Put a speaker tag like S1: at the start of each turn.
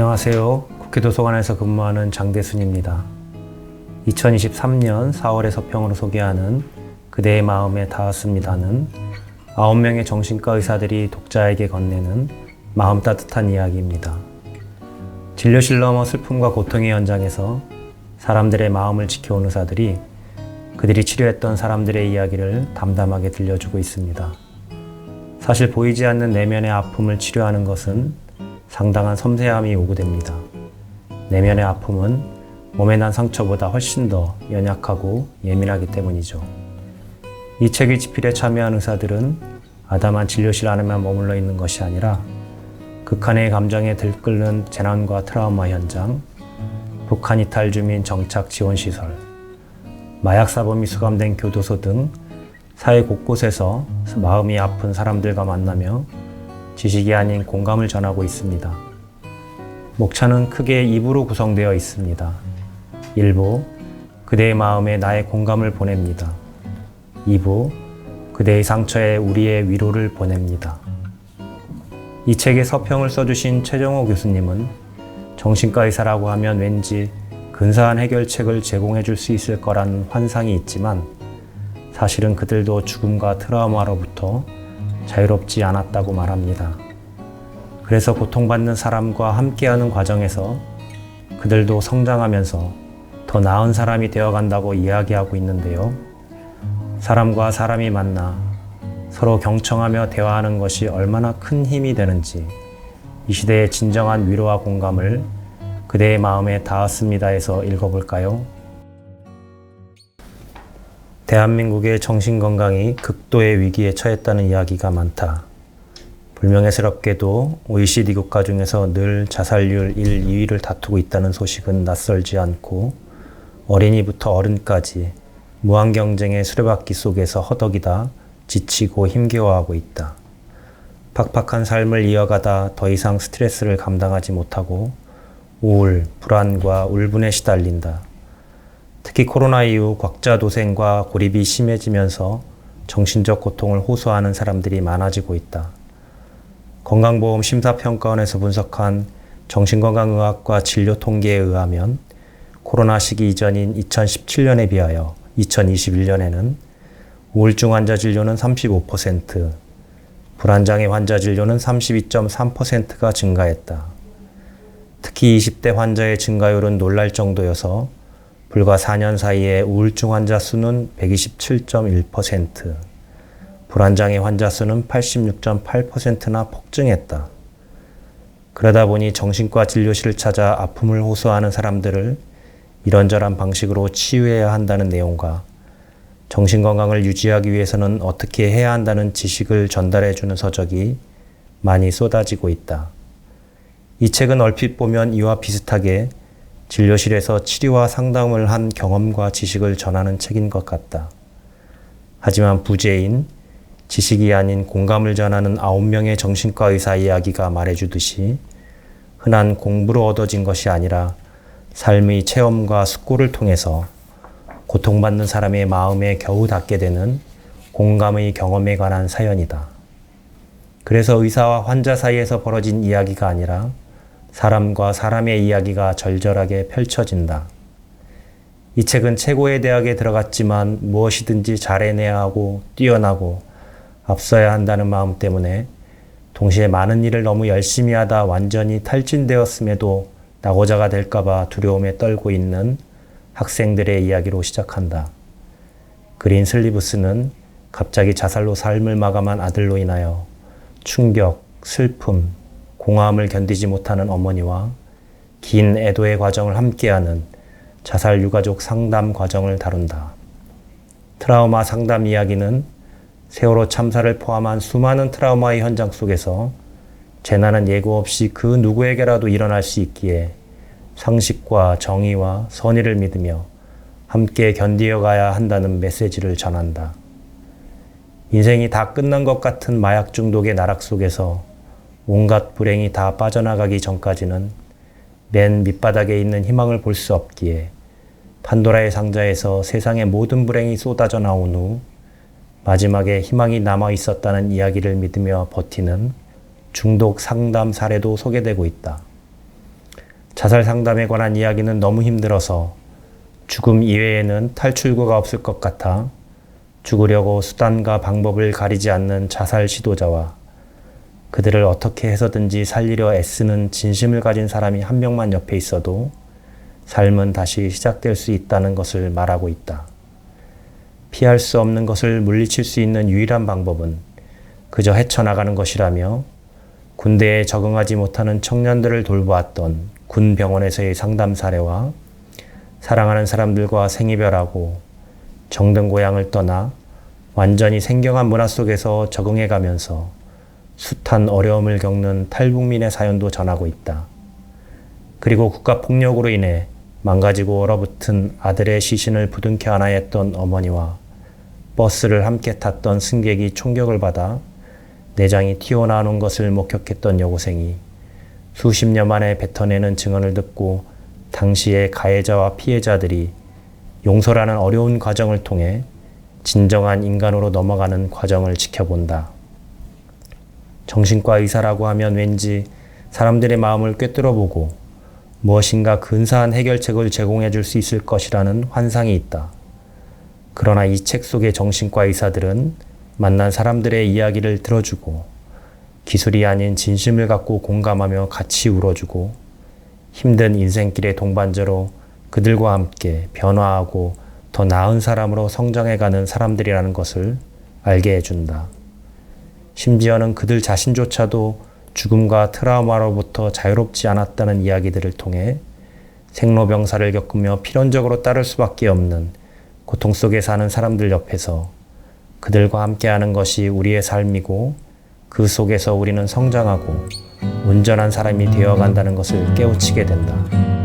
S1: 안녕하세요. 국회 도서관에서 근무하는 장대순입니다. 2023년 4월에 서평으로 소개하는 그대의 마음에 닿았습니다는 9명의 정신과 의사들이 독자에게 건네는 마음 따뜻한 이야기입니다. 진료실 넘어 슬픔과 고통의 현장에서 사람들의 마음을 지켜온 의사들이 그들이 치료했던 사람들의 이야기를 담담하게 들려주고 있습니다. 사실 보이지 않는 내면의 아픔을 치료하는 것은 상당한 섬세함이 요구됩니다. 내면의 아픔은 몸에 난 상처보다 훨씬 더 연약하고 예민하기 때문이죠. 이 책의 집필에 참여한 의사들은 아담한 진료실 안에만 머물러 있는 것이 아니라 극한의 감정에 들끓는 재난과 트라우마 현장, 북한 이탈 주민 정착 지원 시설, 마약 사범이 수감된 교도소 등 사회 곳곳에서 마음이 아픈 사람들과 만나며 지식이 아닌 공감을 전하고 있습니다. 목차는 크게 2부로 구성되어 있습니다. 1부, 그대의 마음에 나의 공감을 보냅니다. 2부, 그대의 상처에 우리의 위로를 보냅니다. 이 책의 서평을 써주신 최정호 교수님은 정신과 의사라고 하면 왠지 근사한 해결책을 제공해 줄 수 있을 거라는 환상이 있지만 사실은 그들도 죽음과 트라우마로부터 자유롭지 않았다고 말합니다. 그래서 고통받는 사람과 함께하는 과정에서 그들도 성장하면서 더 나은 사람이 되어간다고 이야기하고 있는데요. 사람과 사람이 만나 서로 경청하며 대화하는 것이 얼마나 큰 힘이 되는지 이 시대의 진정한 위로와 공감을 그대의 마음에 닿았습니다에서 읽어볼까요? 대한민국의 정신건강이 극도의 위기에 처했다는 이야기가 많다. 불명예스럽게도 OECD 국가 중에서 늘 자살률 1, 2위를 다투고 있다는 소식은 낯설지 않고 어린이부터 어른까지 무한 경쟁의 수레바퀴 속에서 허덕이다 지치고 힘겨워하고 있다. 팍팍한 삶을 이어가다 더 이상 스트레스를 감당하지 못하고 우울, 불안과 울분에 시달린다. 특히 코로나 이후 곽자 도생과 고립이 심해지면서 정신적 고통을 호소하는 사람들이 많아지고 있다. 건강보험 심사평가원에서 분석한 정신건강의학과 진료 통계에 의하면 코로나 시기 이전인 2017년에 비하여 2021년에는 우울증 환자 진료는 35%, 불안장애 환자 진료는 32.3%가 증가했다. 특히 20대 환자의 증가율은 놀랄 정도여서 불과 4년 사이에 우울증 환자 수는 127.1%, 불안장애 환자 수는 86.8%나 폭증했다. 그러다 보니 정신과 진료실을 찾아 아픔을 호소하는 사람들을 이런저런 방식으로 치유해야 한다는 내용과 정신건강을 유지하기 위해서는 어떻게 해야 한다는 지식을 전달해주는 서적이 많이 쏟아지고 있다. 이 책은 얼핏 보면 이와 비슷하게 진료실에서 치료와 상담을 한 경험과 지식을 전하는 책인 것 같다. 하지만 부재인, 지식이 아닌 공감을 전하는 아홉 명의 정신과 의사 이야기가 말해주듯이 흔한 공부로 얻어진 것이 아니라 삶의 체험과 숙고를 통해서 고통받는 사람의 마음에 겨우 닿게 되는 공감의 경험에 관한 사연이다. 그래서 의사와 환자 사이에서 벌어진 이야기가 아니라 사람과 사람의 이야기가 절절하게 펼쳐진다. 이 책은 최고의 대학에 들어갔지만 무엇이든지 잘해내야 하고 뛰어나고 앞서야 한다는 마음 때문에 동시에 많은 일을 너무 열심히 하다 완전히 탈진되었음에도 낙오자가 될까봐 두려움에 떨고 있는 학생들의 이야기로 시작한다. 그린 슬리브스는 갑자기 자살로 삶을 마감한 아들로 인하여 충격, 슬픔, 공허함을 견디지 못하는 어머니와 긴 애도의 과정을 함께하는 자살 유가족 상담 과정을 다룬다. 트라우마 상담 이야기는 세월호 참사를 포함한 수많은 트라우마의 현장 속에서 재난은 예고 없이 그 누구에게라도 일어날 수 있기에 상식과 정의와 선의를 믿으며 함께 견디어 가야 한다는 메시지를 전한다. 인생이 다 끝난 것 같은 마약 중독의 나락 속에서 온갖 불행이 다 빠져나가기 전까지는 맨 밑바닥에 있는 희망을 볼 수 없기에 판도라의 상자에서 세상의 모든 불행이 쏟아져 나온 후 마지막에 희망이 남아 있었다는 이야기를 믿으며 버티는 중독 상담 사례도 소개되고 있다. 자살 상담에 관한 이야기는 너무 힘들어서 죽음 이외에는 탈출구가 없을 것 같아 죽으려고 수단과 방법을 가리지 않는 자살 시도자와 그들을 어떻게 해서든지 살리려 애쓰는 진심을 가진 사람이 한 명만 옆에 있어도 삶은 다시 시작될 수 있다는 것을 말하고 있다. 피할 수 없는 것을 물리칠 수 있는 유일한 방법은 그저 헤쳐나가는 것이라며 군대에 적응하지 못하는 청년들을 돌보았던 군 병원에서의 상담 사례와 사랑하는 사람들과 생이별하고 정든 고향을 떠나 완전히 생경한 문화 속에서 적응해 가면서 숱한 어려움을 겪는 탈북민의 사연도 전하고 있다. 그리고 국가 폭력으로 인해 망가지고 얼어붙은 아들의 시신을 부둥켜 안아야 했던 어머니와 버스를 함께 탔던 승객이 총격을 받아 내장이 튀어나오는 것을 목격했던 여고생이 수십 년 만에 뱉어내는 증언을 듣고 당시의 가해자와 피해자들이 용서라는 어려운 과정을 통해 진정한 인간으로 넘어가는 과정을 지켜본다. 정신과 의사라고 하면 왠지 사람들의 마음을 꿰뚫어 보고 무엇인가 근사한 해결책을 제공해 줄 수 있을 것이라는 환상이 있다. 그러나 이 책 속의 정신과 의사들은 만난 사람들의 이야기를 들어주고 기술이 아닌 진심을 갖고 공감하며 같이 울어주고 힘든 인생길의 동반자로 그들과 함께 변화하고 더 나은 사람으로 성장해가는 사람들이라는 것을 알게 해준다. 심지어는 그들 자신조차도 죽음과 트라우마로부터 자유롭지 않았다는 이야기들을 통해 생로병사를 겪으며 필연적으로 따를 수밖에 없는 고통 속에 사는 사람들 옆에서 그들과 함께하는 것이 우리의 삶이고 그 속에서 우리는 성장하고 온전한 사람이 되어간다는 것을 깨우치게 된다.